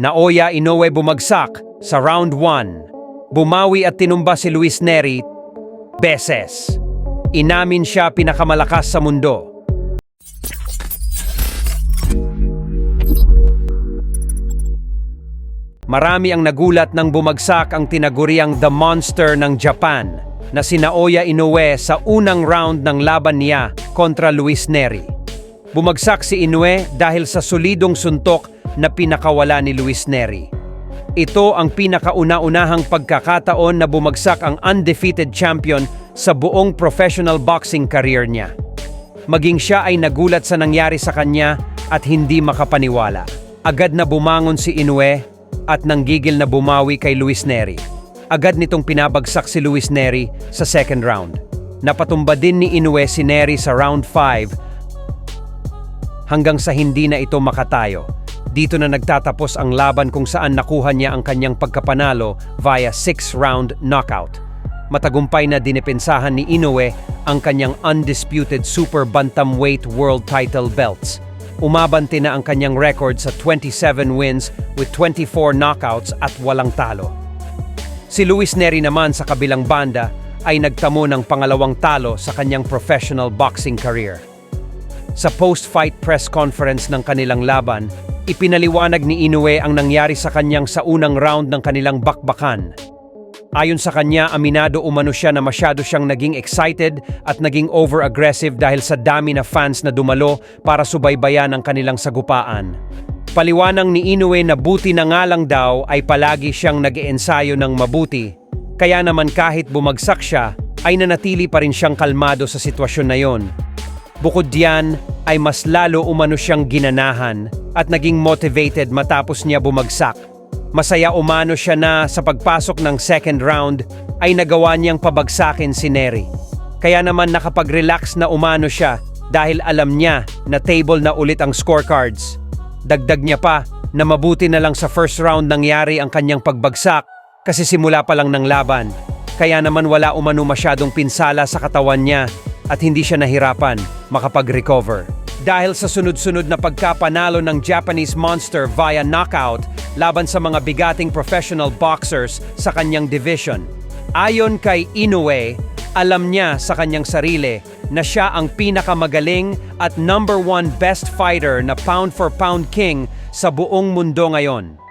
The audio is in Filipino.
Naoya Inoue bumagsak sa round 1. Bumawi at tinumba si Luis Neri beses. Inamin siya pinakamalakas sa mundo. Marami ang nagulat nang bumagsak ang tinaguriang The Monster ng Japan na si Naoya Inoue sa unang round ng laban niya kontra Luis Neri. Bumagsak si Inoue dahil sa solidong suntok na pinakawala ni Luis Neri. Ito ang pinakauna-unahang pagkakataon na bumagsak ang undefeated champion sa buong professional boxing career niya. Maging siya ay nagulat sa nangyari sa kanya at hindi makapaniwala. Agad na bumangon si Inoue at nanggigil na bumawi kay Luis Neri. Agad nitong pinabagsak si Luis Neri sa second round. Napatumba din ni Inoue si Neri sa round 5 hanggang sa hindi na ito makatayo. Dito na nagtatapos ang laban kung saan nakuha niya ang kanyang pagkapanalo via 6-round knockout. Matagumpay na dinepensahan ni Inoue ang kanyang undisputed super bantamweight world title belts. Umabante na ang kanyang record sa 27 wins with 24 knockouts at walang talo. Si Luis Neri naman sa kabilang banda ay nagtamo ng pangalawang talo sa kanyang professional boxing career. Sa post-fight press conference ng kanilang laban, ipinaliwanag ni Inoue ang nangyari sa kanyang sa unang round ng kanilang bakbakan. Ayon sa kanya, aminado umano siya na masyado siyang naging excited at naging over-aggressive dahil sa dami na fans na dumalo para subaybayan ang kanilang sagupaan. Paliwanang ni Inoue na buti na nga lang daw ay palagi siyang nag-iensayo ng mabuti. Kaya naman kahit bumagsak siya, ay nanatili pa rin siyang kalmado sa sitwasyon na yon. Bukod diyan, ay mas lalo umano siyang ginanahan at naging motivated matapos niya bumagsak. Masaya umano siya na sa pagpasok ng second round ay nagawa niyang pabagsakin si Neri. Kaya naman nakapag-relax na umano siya dahil alam niya na table na ulit ang scorecards. Dagdag niya pa na mabuti na lang sa first round nangyari ang kanyang pagbagsak kasi simula pa lang ng laban. Kaya naman wala umano masyadong pinsala sa katawan niya at hindi siya nahirapan makapag-recover. Dahil sa sunod-sunod na pagkapanalo ng Japanese Monster via knockout laban sa mga bigating professional boxers sa kanyang division. Ayon kay Inoue, alam niya sa kanyang sarili na siya ang pinakamagaling at number one best fighter na pound for pound king sa buong mundo ngayon.